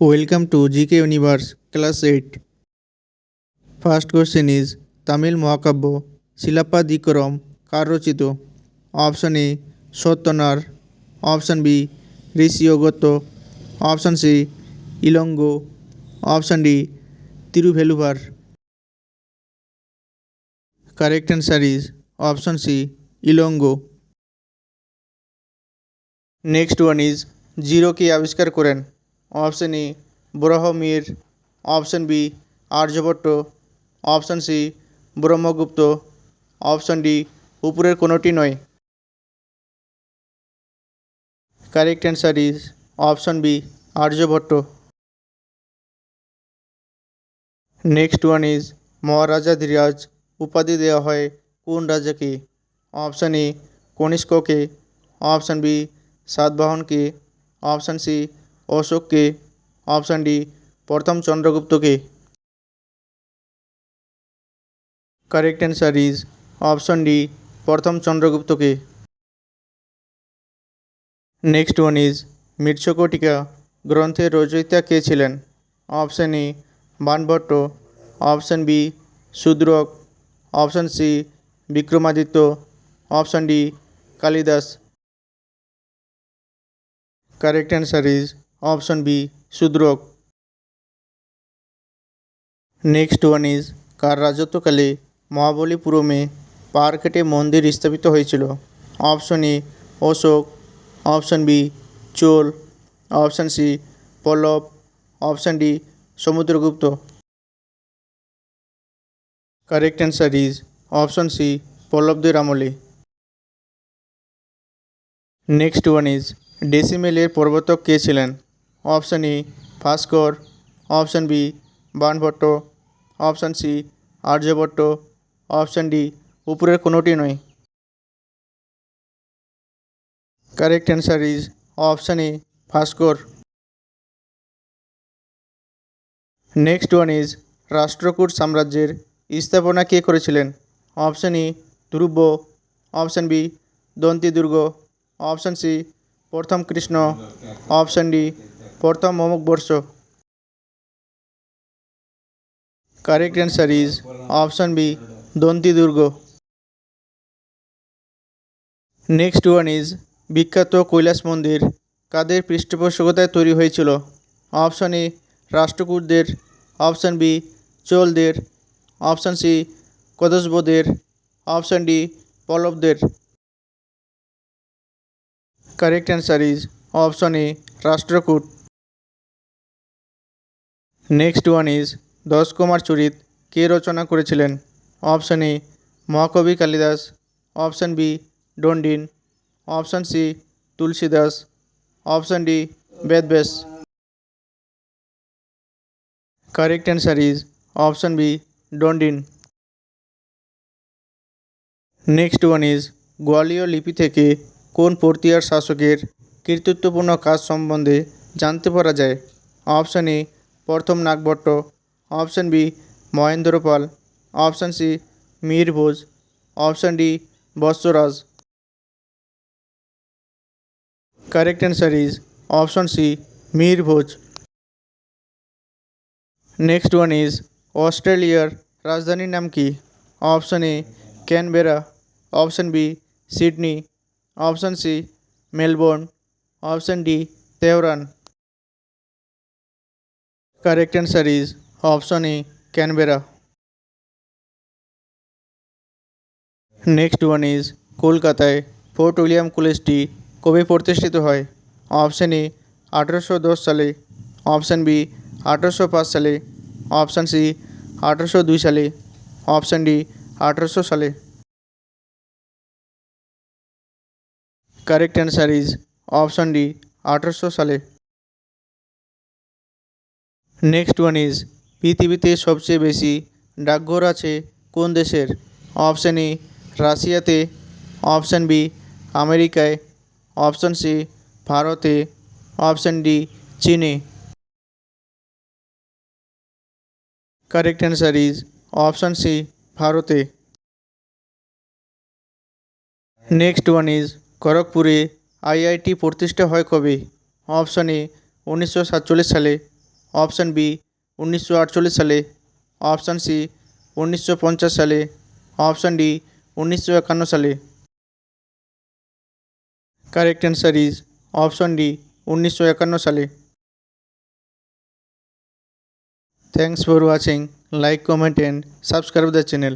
Welcome to GK Universe, Class 8. First question is Tamil মহাকাব্য শিলাপ্পাদিকরম কার রচিত option A Sattanar option B Rishi Agastya option C Ilango option D Thiruvalluvar correct answer is option C Ilango next one is zero কে আবিষ্কার করেন option A ব্রহ্মীর option B Aryabhatta, option C Brahmagupta, option D উপরের কোনোটি নয়। Correct answer is option B Aryabhatta. Next one is মহারাজা ধীরাজ উপাধি দেওয়া হয় কোন রাজাকে? অপশন এ কনিষ্ককে অপশন বি সাতবাহনকে অপশন সি অশোককে অপশন ডি, প্রথম চন্দ্রগুপ্তকে। Correct answer is option D প্রথম চন্দ্রগুপ্তকে। নেক্সট ওয়ান ইজ মৃচ্ছকটিকা গ্রন্থের রচয়িতা কে ছিলেন? Option A Banabhatta option B Shudraka option C Vikramaditya. Option D Kalidasa. Correct answer is option B Shudraka next one is, কার রাজত্বকালে মহাবলীপুরমে পাহাড় কেটে মন্দির স্থাপিত হয়েছিল? Option A, Ashoka. Option B, Chola. Option C, Pallava. Option D, Samudragupta. Correct answer is, option C, পল্লবদের আমলে। Next one is, ডেসিমেলের প্রবর্তক কে ছিলেন? Option A Bhaskara option B Banabhatta option C, Aryabhatta, option D, উপরের কোনোটি নয়। Correct answer is option A Bhaskara next one is Rashtrakuta সাম্রাজ্যের স্থাপনা কে করেছিলেন? Option E, Dhruva, option B Dantidurga option C, প্রথম কৃষ্ণ, অপশন ডি প্রথম Amoghavarsha. Correct answer is option B Dantidurga next one is বিখ্যাত কৈলাস মন্দির। কাদের পৃষ্ঠপোষকতায় তৈরি হয়েছিল? অপশন এ রাষ্ট্রকূটদের। অপশন বি চোলদের। অপশন সি কদসবদের option D পল্লবদের। Correct answer is option A Rashtrakuta. Next one is Dashakumaracharita, কে রচনা করেছিলেন? অপশন এ মহাকবি Kalidasa. Option B Dandin. Option C Tulsidas. Option D Vedavyasa. Correct answer is option B Dandin. Next one is Gwalior লিপি থেকে কোন পর্তিয়ার শাসকের কৃতিত্বপূর্ণ কাজ সম্বন্ধে জানতে পারা যায়? অপশন এ প্রথম Nagabhata option B Mahendrapala option C Mihirbhoj option D Vatsaraja correct answer is option C Mihirbhoj next one is অস্ট্রেলিয়ার রাজধানীর নাম কি? Option A Canberra option B Sydney option C Melbourne option D Tehran correct answer is option A Canberra next one is কলকাতায় Fort William কলেজটি কবে প্রতিষ্ঠিত হয়? Option A আঠেরোশো দশ সালে। অপশন বি আঠেরোশো পাঁচ সালে। অপশন সি আঠেরোশো দুই সালে। অপশন ডি আঠেরোশো সালে। Correct answer is option D আঠেরোশো সালে। নেক্সট ওয়ান ইজ পৃথিবীতে সবচেয়ে বেশি ডাকঘর আছে কোন দেশের? অপশন এ রাশিয়াতে। অপশান বি আমেরিকায়। অপশন সি ভারতে। অপশন ডি চীনে। Correct answer is option C ভারতে। নেক্সট ওয়ান ইজ খড়গপুরে আইআইটি প্রতিষ্ঠা হয় কবে? অপশন এ উনিশশো সাতচল্লিশ সালে। অপশান বি উনিশশো আটচল্লিশ সালে অপশান সি উনিশশো পঞ্চাশ সালে অপশান ডি উনিশশো একান্ন সালে correct answer is option D উনিশশো একান্ন সালে thanks for watching like comment and subscribe the channel